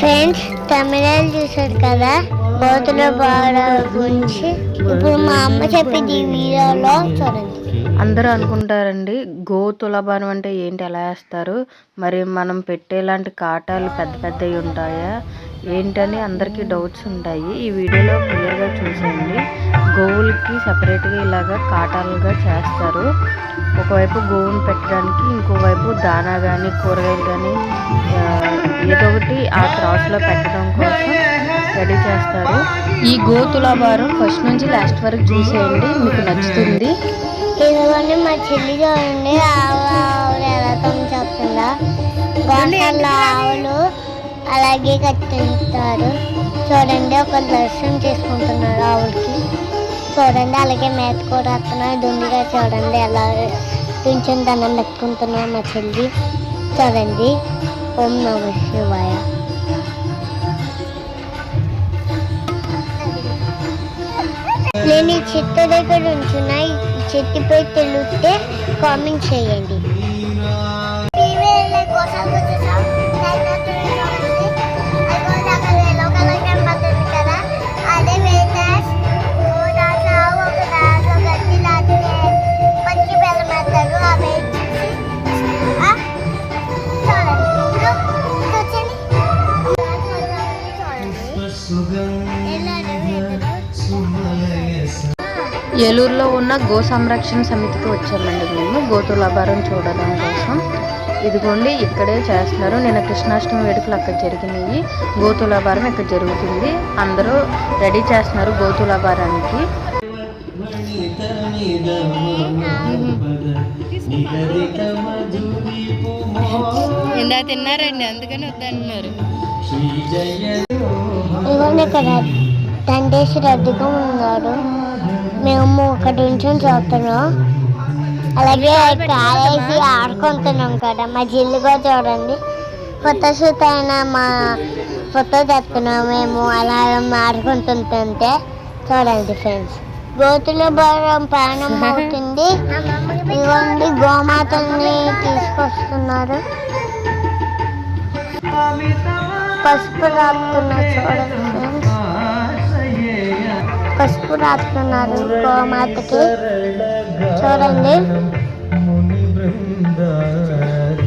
Friends తమిళాలు చూసారు కదా? కోతుల బాడ గురించి. ఇప్పుడు మా అమ్మ చెప్పింది వీడియోలో చూడండి. అందరూ అనుకుంటారండి గో తులాభారం అంటే ఏంటి ఎలా వేస్తారు? మరి మనం పెట్టేలాంటి కాటాలు పెద్ద పెద్దవి ఉంటాయా? ఏంటని అందరికీ డౌట్స్ ఉంటాయి. ఈ వీడియోలో క్లియర్గా చూసేయండి. గోవులకి సపరేట్గా ఇలాగా కాటాలుగా చేస్తారు. ఒకవైపు గోవుని పెట్టడానికి ఇంకోవైపు దానా కానీ కూరగాయలు కానీ ఏదో ఒకటి ఆ క్రాస్లో పెట్టడం కోసం రెడీ చేస్తారు. ఈ గో తులాభారం ఫస్ట్ నుంచి లాస్ట్ వరకు చూసేయండి మీకు నచ్చుతుంది. ఇదిగోండి మా చెల్లి చూడండి ఆవు ఆవులు ఎలా ఆవులు అలాగే కట్టిస్తారు చూడండి ఒక దర్శనం చేసుకుంటున్నారు ఆవులకి. చూడండి అలాగే మేత కూడా వస్తున్నారు దుండిగా చూడండి ఎలా కొంచెం దండం పెట్టుకుంటున్నారు మా చెల్లి. చూడండి. ఓం నమ శివాయ నేను ఈ చెట్టు దగ్గర ఉంచున్నా ఈ చెట్టుపై తెలిస్తే కామెంట్ చేయండి. ఏలూరులో ఉన్న గో సంరక్షణ సమితికి వచ్చామండి మేము. గోతులాభారం చూడడం కోసం. ఇదిగోండి ఇక్కడే చేస్తున్నారు. నేను కృష్ణాష్టమి వేడుకలు అక్కడ జరిగినాయి. గోతులాభారం ఇక్కడ జరుగుతుంది. అందరూ రెడీ చేస్తున్నారు గోతులాభారానికి. ఇందా తిన్నారండి? అందుకని వద్దన్నారు. ఇవన్నీ ఇక్కడ దండేసి రద్దీగా ఉన్నాడు మేము ఒక నిమిషం చూస్తున్నాం అలాగే కాలేసి ఆడుకుంటున్నాం కదా. మా జిల్లుగా చూడండి. ఫోటోషూట్ అయినా మా ఫోటో తెస్తున్నాం మేము. అలా ఆడుకుంటుంటే చూడండి ఫ్రెండ్స్. గోతుల భారం ప్రాణం అవుతుంది ఇవ్వండి గోమాతల్ని తీసుకొస్తున్నారు. పసుపు రాస్తున్నారు చూడండి. పసుపు రాస్తున్నారు గోమాతకి చూడండి.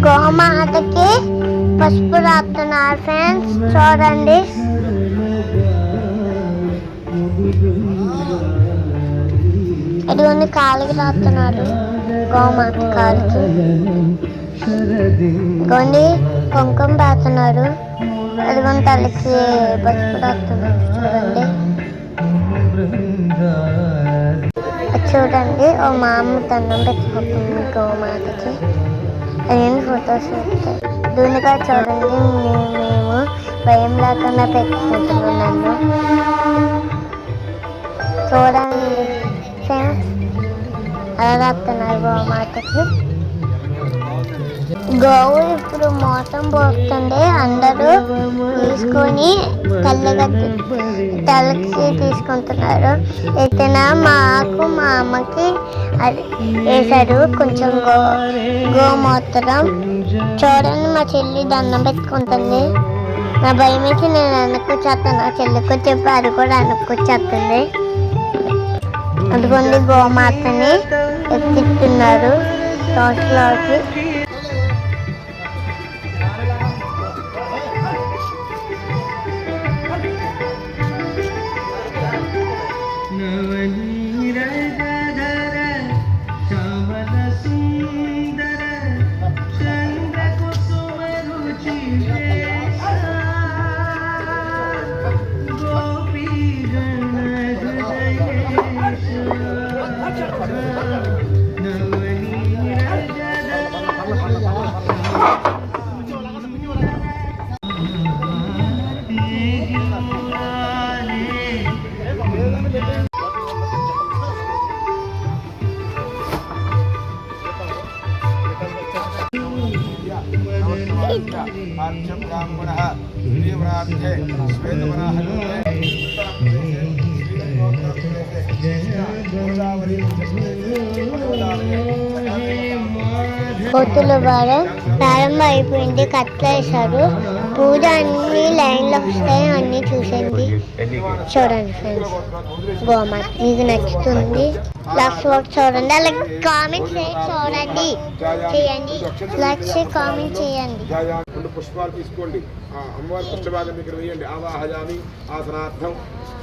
గోమాతకి పసుపు రాస్తున్నారు ఫ్రెండ్స్. చూడండి. ఇదిగోండి కాలికి రాస్తున్నారు. గోమాత కాలికి. కొన్ని కుంకుమ రాస్తున్నారు. అదిగోండి తల్లికి పసుపు రాస్తున్నారు. చూడండి. చూడండి ఓ మా అమ్మ దండం పెట్టుకుంటుంది గోమాతకి. నేను ఫొటోస్ దూనిగా చూడండి మేము భయం లేకుండా పెట్టుకుంటున్నాము. చూడండి ఫ్రెండ్స్. అలా రాస్తున్నారు గోమాతకి. గోవు ఇప్పుడు మోసం పోతుంది అందరూ తీసుకొని తల్లిగట్టి తలకి తీసుకుంటున్నారు ఇతన మాకు మా అమ్మకి అది వేశారు కొంచెం గో గోమూత్రం చూడండి మా చెల్లి దండం పెట్టుకుంటుంది నా భయం వేసి నేను అనుకొచ్చేస్తాను నా చెల్లికి చెప్పి అది కూడా అనుకొచ్చేస్తుంది అందుకని గోమాతని ఎత్తిస్తున్నారు తోటలోకి கவலை आर्षं ब्राह्मणः प्रियव्राध्ये श्वेतवराहलोके పొత్తుల వారం ప్రారంభం అయిపోయింది కట్లేశారు పూజ అన్ని లైన్లో వస్తాయి అన్ని చూసేయండి. చూడండి ఫ్రెండ్స్ గోమాత మీకు నచ్చుతుంది. లాస్ట్ వర్క్ చూడండి. అలాగే కామెంట్ చూడండి. చేయండి. లైక్ కామెంట్ చేయండి. రెండు పుష్పాలు తీసుకోండి. అమ్మవారి పుష్పభాగం దగ్గర వేయండి. ఆవాహయామి ఆసనార్థం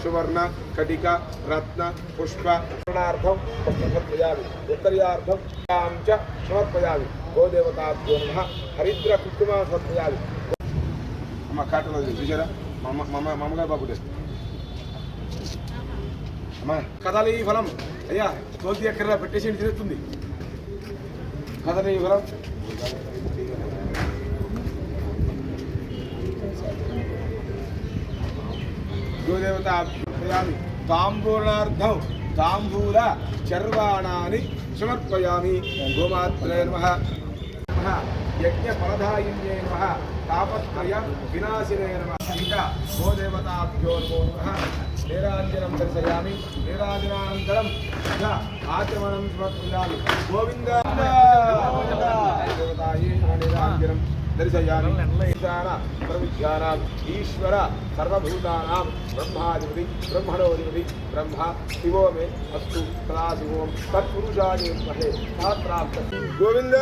సువర్ణ కటిక రత్న పుష్ప స్మరణార్థం సమర్పయామి ఉత్తర్యార్థం తాం చ సమర్పయామి గోదేవతాభ్యో హరిద్ర కుటుంబ సమర్పయామి మా కాటలో చూసారా మా మామగారు బాబు బాబుడే అమ్మా కదలీ ఫలం. అయ్యా తోతి ఎక్కడ పెట్టేసి తిరుగుతుంది. కదలీ ఫలం. గోదేవతాభ్యామి తాంబూలార్థం తాంబూల చర్వాణాన్ని సమర్పయామి. గోమాత్రే నమ. యజ్ఞ ఫలదాయిన్యే నమ. तापत्रय विनाशिने गोदेवताभ्यो नमः नीराजनं दर्शयामि नीराजनानन्तरं तथा आचमनं समर्पयामि गोविन्द देवतायै नीराजनं दर्शयामि प्रमुख्यानाम् ईश्वर सर्वभूतानां ब्रह्माधिपति ब्रह्मणोधिपति ब्रह्मा शिवो मे अस्तु सदा शिवों तत्पुरुषाय महे सहस्राब्द गोविन्द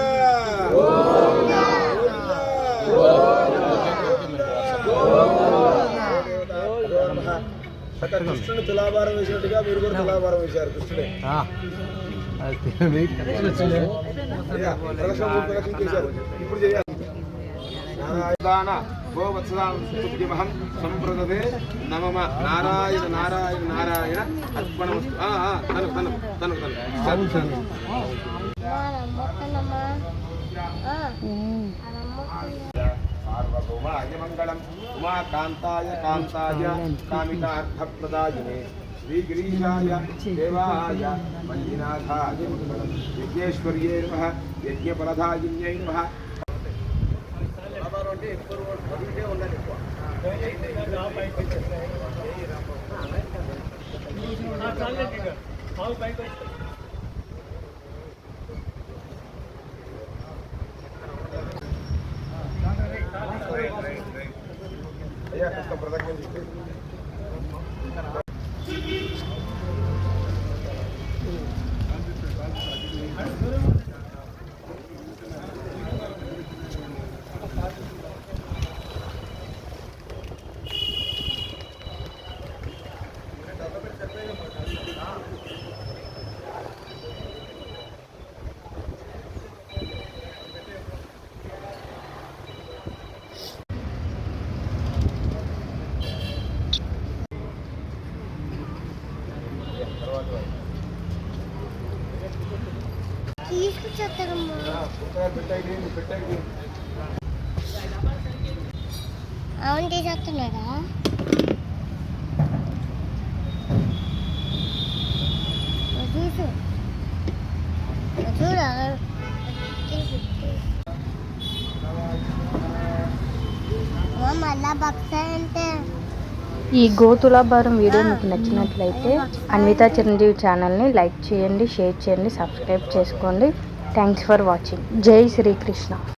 అక్కడ కృష్ణుని తులాభారం వేసినట్టుగా మీరు కూడా తులాభారం వేశారు కృష్ణుడే. ఇప్పుడు చేయాలి. నారాయణ గోవత్సదామహం సంప్రదతే నమమ నారాయణ నారాయణ నారాయణ. అర్పణం. తను తను తను తను తను సార్వభౌమాయ మంగళం ఉమాకాంతాయ కాంతాయ కామితార్థప్రదాయినే శ్రీగిరీశాయ దేవాయ మంజునాథాయ మంగళం యజ్ఞేశ్వర్యే నమ యజ్ఞఫలదాయిన్యై నమ అంటే ఎక్కువ ఉంటే అవును తీసేస్తున్నాడా చూసు చూడ మళ్ళా బక్స అంటే ఈ గోతులాభారం వీడియో మీకు నచ్చినట్లయితే అన్విత చిరంజీవి ఛానల్ని లైక్ చేయండి షేర్ చేయండి సబ్స్క్రైబ్ చేసుకోండి థ్యాంక్స్ ఫర్ వాచింగ్ జై శ్రీకృష్ణ